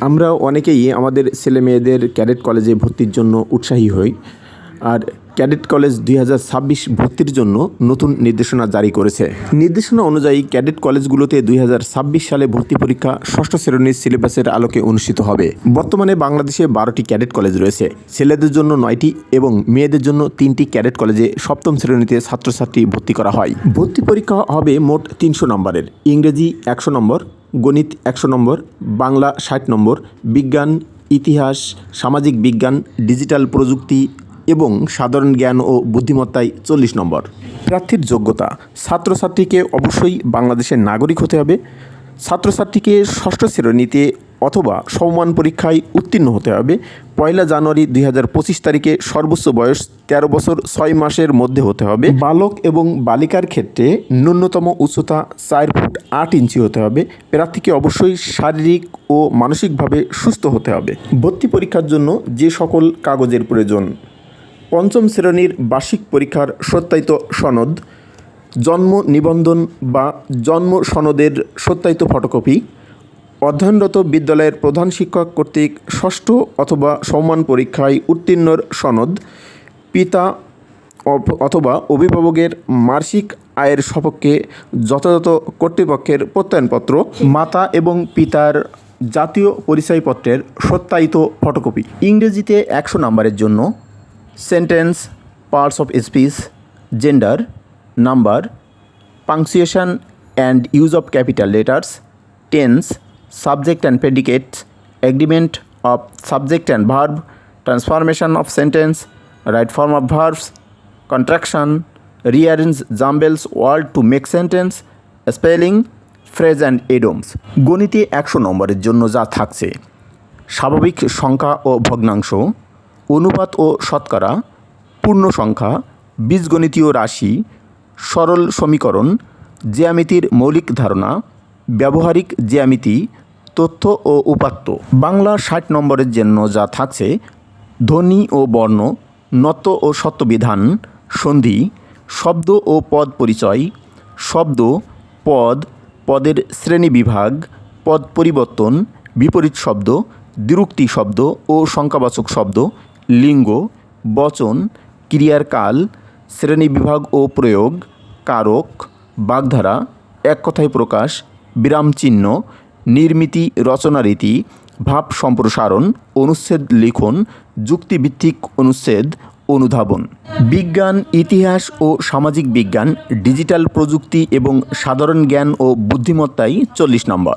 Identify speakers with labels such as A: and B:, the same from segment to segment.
A: আমরা অনেকেই আমাদের ছেলে মেয়েদের ক্যাডেট কলেজে ভর্তির জন্য উৎসাহী হই। আর ক্যাডেট কলেজ দুই হাজার ছাব্বিশ ভর্তির জন্য নতুন নির্দেশনা জারি করেছে। নির্দেশনা অনুযায়ী ক্যাডেট কলেজগুলোতে দুই হাজার ছাব্বিশ সালে ভর্তি পরীক্ষা ষষ্ঠ শ্রেণির সিলেবাসের আলোকে অনুষ্ঠিত হবে। বর্তমানে বাংলাদেশে বারোটি ক্যাডেট কলেজ রয়েছে। ছেলেদের জন্য নয়টি এবং মেয়েদের জন্য তিনটি ক্যাডেট কলেজে সপ্তম শ্রেণীতে ছাত্রছাত্রী ভর্তি করা হয়। ভর্তি পরীক্ষা হবে মোট তিনশো নম্বরের। ইংরেজি একশো নম্বর গণিত একশো নম্বর, বাংলা ষাট নম্বর, বিজ্ঞান, ইতিহাস, সামাজিক বিজ্ঞান, ডিজিটাল প্রযুক্তি এবং সাধারণ জ্ঞান ও বুদ্ধিমত্তায় চল্লিশ নম্বর। প্রার্থীর যোগ্যতা, ছাত্রছাত্রীকে অবশ্যই বাংলাদেশের নাগরিক হতে হবে। ছাত্রছাত্রীকে ষষ্ঠ শ্রেণীতে অথবা সমমান পরীক্ষায় উত্তীর্ণ হতে হবে। পয়লা জানুয়ারি দুই হাজার পঁচিশ তারিখে সর্বোচ্চ বয়স তেরো বছর ছয় মাসের মধ্যে হতে হবে। বালক এবং বালিকার ক্ষেত্রে ন্যূনতম উচ্চতা চার ফুট আট ইঞ্চি হতে হবে। প্রার্থীকে অবশ্যই শারীরিক ও মানসিকভাবে সুস্থ হতে হবে। ভর্তি পরীক্ষার জন্য যে সকল কাগজের প্রয়োজন। পঞ্চম শ্রেণির বার্ষিক পরীক্ষার সত্যায়িত সনদ, জন্ম নিবন্ধন বা জন্ম সনদের সত্যায়িত ফটোকপি অধ্যয়নরত বিদ্যালয়ের প্রধান শিক্ষক কর্তৃক ষষ্ঠ অথবা সম্মান পরীক্ষায় উত্তীর্ণর সনদ, পিতা অথবা অভিভাবকের মাসিক আয়ের সপক্ষে যথাযথ কর্তৃপক্ষের প্রত্যয়নপত্র, মাতা এবং পিতার জাতীয় পরিচয়পত্রের সত্যায়িত ফটোকপি। ইংরেজিতে একশো নম্বরের জন্য sentence, parts of speech, gender, number punctuation and use of capital letters, tense subject and predicate agreement of subject and verb transformation of sentence right form of verbs contraction rearrange jumbles word to make sentence spelling phrase and idioms গণিতে একশো নম্বরের জন্য যা থাকছে, স্বাভাবিক সংখ্যা ও ভগ্নাংশ, অনুপাত ও শতকরা, পূর্ণ সংখ্যা, বীজগণিতীয় রাশি, সরল সমীকরণ, জ্যামিতির মৌলিক ধারণা ব্যবহারিক জ্যামিতি, তথ্য ও উপাত্ত। বাংলা ষাট নম্বরের জন্য যা থাকছে, ধ্বনি ও বর্ণ নত্ব ও সত্যবিধান, সন্ধি, শব্দ ও পদ পরিচয়, শব্দ, পদ, পদের শ্রেণীবিভাগ পদ পরিবর্তন, বিপরীত শব্দ, দ্বিরুক্তি শব্দ ও সংখ্যাবাচক শব্দ, লিঙ্গ, বচন, ক্রিয়ার কাল শ্রেণীবিভাগ ও প্রয়োগ, কারক, বাগধারা, এক কথায় প্রকাশ বিরামচিহ্ন, নির্মিতি রচনারীতি ভাব সম্প্রসারণ, অনুচ্ছেদ লিখন, যুক্তিভিত্তিক অনুচ্ছেদ, অনুধাবন। বিজ্ঞান, ইতিহাস ও সামাজিক বিজ্ঞান, ডিজিটাল প্রযুক্তি এবং সাধারণ জ্ঞান ও বুদ্ধিমত্তাই চল্লিশ নম্বর।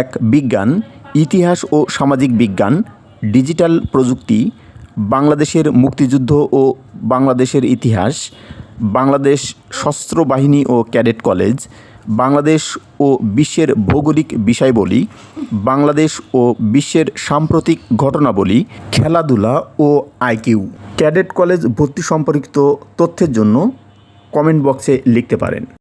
A: এক, বিজ্ঞান, ইতিহাস ও সামাজিক বিজ্ঞান, ডিজিটাল প্রযুক্তি, বাংলাদেশের মুক্তিযুদ্ধ ও বাংলাদেশের ইতিহাস, বাংলাদেশ সশস্ত্র বাহিনী ও ক্যাডেট কলেজ বাংলাদেশ ও বিশ্বের ভৌগোলিক বিষয়বলী, বাংলাদেশ ও বিশ্বের সাম্প্রতিক ঘটনাবলী, খেলাধুলা ও আইকিউ। ক্যাডেট কলেজ ভর্তি সম্পর্কিত তথ্যের জন্য কমেন্ট বক্সে লিখতে পারেন।